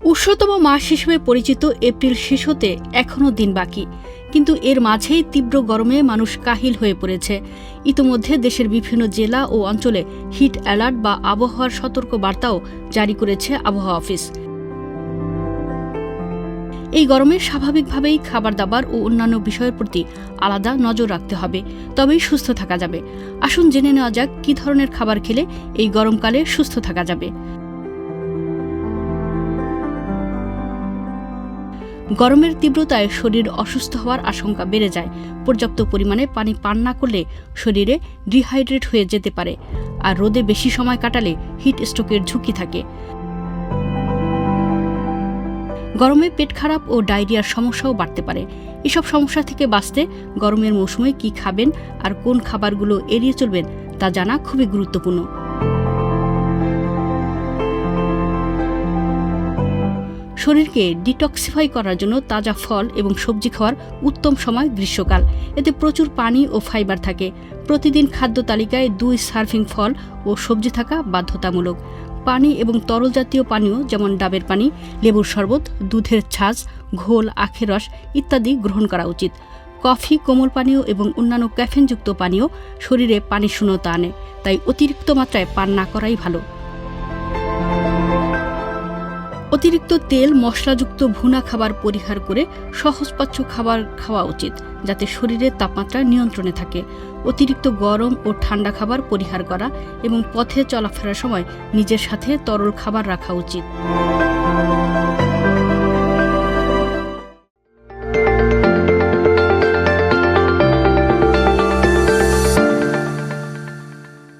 উষ্ণতম মাস হিসেবে পরিচিত এপ্রিল শেষ হতে এখনও দিন বাকি। কিন্তু এর মাঝেই তীব্র গরমে মানুষ কাহিল হয়ে পড়েছে। ইতোমধ্যে দেশের বিভিন্ন জেলা ও অঞ্চলে হিট অ্যালার্ট বা আবহাওয়ার সতর্ক বার্তাও জারি করেছে আবহাওয়া অফিস। এই গরমে স্বাভাবিকভাবেই খাবার দাবার ও অন্যান্য বিষয়ের প্রতি আলাদা নজর রাখতে হবে, তবেই সুস্থ থাকা যাবে। আসুন জেনে নেওয়া যাক কী ধরনের খাবার খেলে এই গরমকালে সুস্থ থাকা যাবে। গরমের তীব্রতায় শরীর অসুস্থ হওয়ার আশঙ্কা বেড়ে যায়। পর্যাপ্ত পরিমাণে পানি পান না করলে শরীরে ডিহাইড্রেট হয়ে যেতে পারে আর রোদে বেশি সময় কাটালে হিট স্ট্রোকের ঝুঁকি থাকে। গরমে পেট খারাপ ও ডায়রিয়ার সমস্যাও বাড়তে পারে। এসব সমস্যা থেকে বাঁচতে গরমের মৌসুমে কি খাবেন আর কোন খাবারগুলো এড়িয়ে চলবেন তা জানা খুবই গুরুত্বপূর্ণ। শরীরকে ডিটক্সিফাই করার জন্য তাজা ফল এবং সবজি খাওয়ার উত্তম সময় গ্রীষ্মকাল। এতে প্রচুর পানি ও ফাইবার থাকে। প্রতিদিন খাদ্য তালিকায় দুই সার্ভিং ফল ও সবজি থাকা বাধ্যতামূলক। পানি এবং তরল জাতীয় পানীয় যেমন ডাবের পানি, লেবুর শরবত, দুধের ছাঁচ, ঘোল, আখের রস ইত্যাদি গ্রহণ করা উচিত। কফি, কোমল পানীয় এবং অন্যান্য ক্যাফেনযুক্ত পানীয় শরীরে পানি শূন্যতা আনে, তাই অতিরিক্ত মাত্রায় পান না করাই ভালো। অতিরিক্ত তেল, মশলাযুক্ত ভুনা খাবার পরিহার করে সহজপাচ্য খাবার খাওয়া উচিত, যাতে শরীরের তাপমাত্রা নিয়ন্ত্রণে থাকে। অতিরিক্ত গরম ও ঠান্ডা খাবার পরিহার করা এবং পথে চলাফেরার সময় নিজের সাথে তরল খাবার রাখা উচিত।